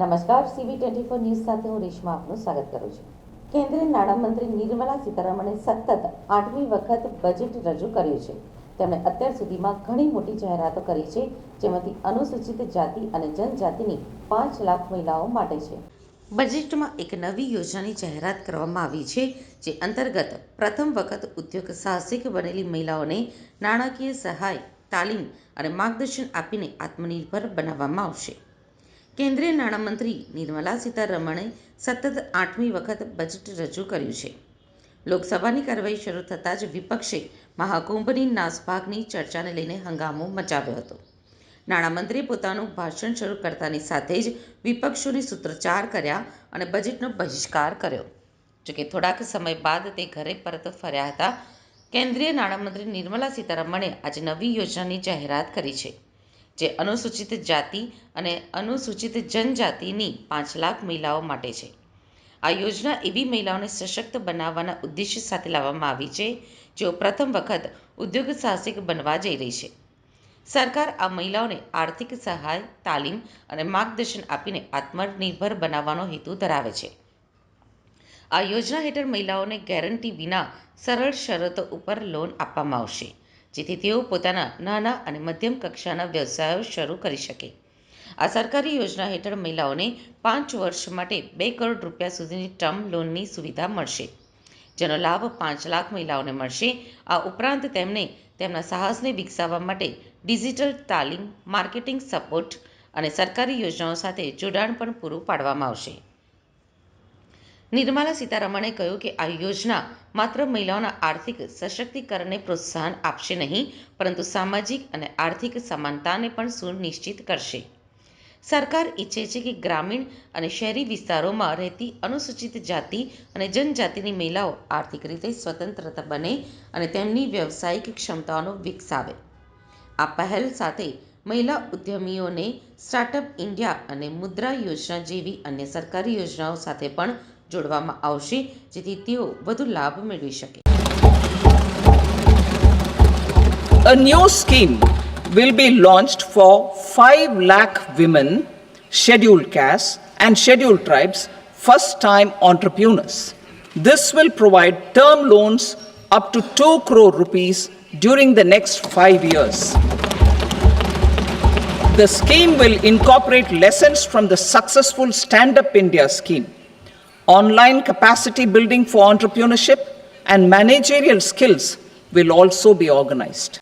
નમસ્કાર સીવી twenty four news સાથે હું રેશમા આપનું સ્વાગત કરું છું. કેન્દ્રીય નાણામંત્રી નિર્મલા સીતારમણે સતત આઠમી વખત બજેટ રજૂ કર્યું છે. તેમણે અત્યાર સુધીમાં ઘણી મોટી જાહેરાતો કરી છે, જેમાંથી અનુસૂચિત જાતિ અને જનજાતિની પાંચ લાખ મહિલાઓ માટે છે. બજેટમાં એક નવી યોજનાની જાહેરાત કરવામાં આવી છે, જે અંતર્ગત પ્રથમ વખત ઉદ્યોગ સાહસિક બનેલી મહિલાઓને નાણાકીય સહાય, તાલીમ અને માર્ગદર્શન આપીને આત્મનિર્ભર બનાવવામાં આવશે. કેન્દ્રીય નાણામંત્રી નિર્મલા સીતારમણે સતત આઠમી વખત બજેટ રજૂ કર્યું છે. લોકસભાની કાર્યવાહી શરૂ થતાં જ વિપક્ષે મહાકુંભની નાસભાગની ચર્ચાને લઈને હંગામો મચાવ્યો હતો. નાણામંત્રીએ પોતાનું ભાષણ શરૂ કરતાની સાથે જ વિપક્ષોને સૂત્રોચ્ચાર કર્યા અને બજેટનો બહિષ્કાર કર્યો. જોકે થોડાક સમય બાદ તે ઘરે પરત ફર્યા હતા. કેન્દ્રીય નાણામંત્રી નિર્મલા સીતારમણે આજે નવી યોજનાની જાહેરાત કરી છે. જે અનુસૂચિત જાતિ અને અનુસૂચિત જનજાતિની પાંચ લાખ મહિલાઓ માટે છે. આ યોજના એવી મહિલાઓને સશક્ત બનાવવાના ઉદ્દેશ્ય સાથે લાવવામાં આવી છે, જેઓ પ્રથમ વખત ઉદ્યોગ સાહસિક બનવા જઈ રહી છે. સરકાર આ મહિલાઓને આર્થિક સહાય, તાલીમ અને માર્ગદર્શન આપીને આત્મનિર્ભર બનાવવાનો હેતુ ધરાવે છે. આ યોજના હેઠળ મહિલાઓને ગેરંટી વિના સરળ શરતો ઉપર લોન આપવામાં આવશે. જેથી તેઓ પોતાના નાના અને મધ્યમ કક્ષાના વ્યવસાયો શરૂ કરી શકે. આ સરકારી યોજના હેઠળ મહિલાઓને પાંચ વર્ષ માટે બે કરોડ રૂપિયા સુધીની ટર્મ લોનની સુવિધા મળશે. જેનો લાભ પાંચ લાખ મહિલાઓને મળશે. આ ઉપરાંત તેમને તેમના સાહસને વિકસાવવા માટે ડિજિટલ તાલીમ, માર્કેટિંગ સપોર્ટ અને સરકારી યોજનાઓ સાથે જોડાણ પણ પૂરું પાડવામાં આવશે. નિર્મલા સીતારમણે કહ્યું કે આ યોજના માત્ર મહિલાઓના આર્થિક સશક્તિકરણને પ્રોત્સાહન આપશે નહીં, પરંતુ સામાજિક અને આર્થિક સમાનતાને પણ સુનિશ્ચિત કરશે. સરકાર ઈચ્છે છે કે ગ્રામીણ અને શહેરી વિસ્તારોમાં રહેતી અનુસૂચિત જાતિ અને જનજાતિની મહિલાઓ આર્થિક રીતે સ્વતંત્ર બને અને તેમની વ્યવસાયિક ક્ષમતાઓનો વિકસાવે આ પહેલ સાથે મહિલા ઉદ્યમીઓને સ્ટાર્ટઅપ ઇન્ડિયા અને મુદ્રા યોજના જેવી અન્ય સરકારી યોજનાઓ સાથે પણ જોડવામાં આવશે જેથી તેઓ વધુ લાભ મેળવી શકે A new scheme will be launched for 5 lakh women, scheduled castes, and scheduled tribes first time entrepreneurs. This will provide term loans up to 2 crore rupees during the next 5 years. The scheme will incorporate lessons from the successful Stand Up India scheme. Online capacity building for entrepreneurship and managerial skills will also be organized.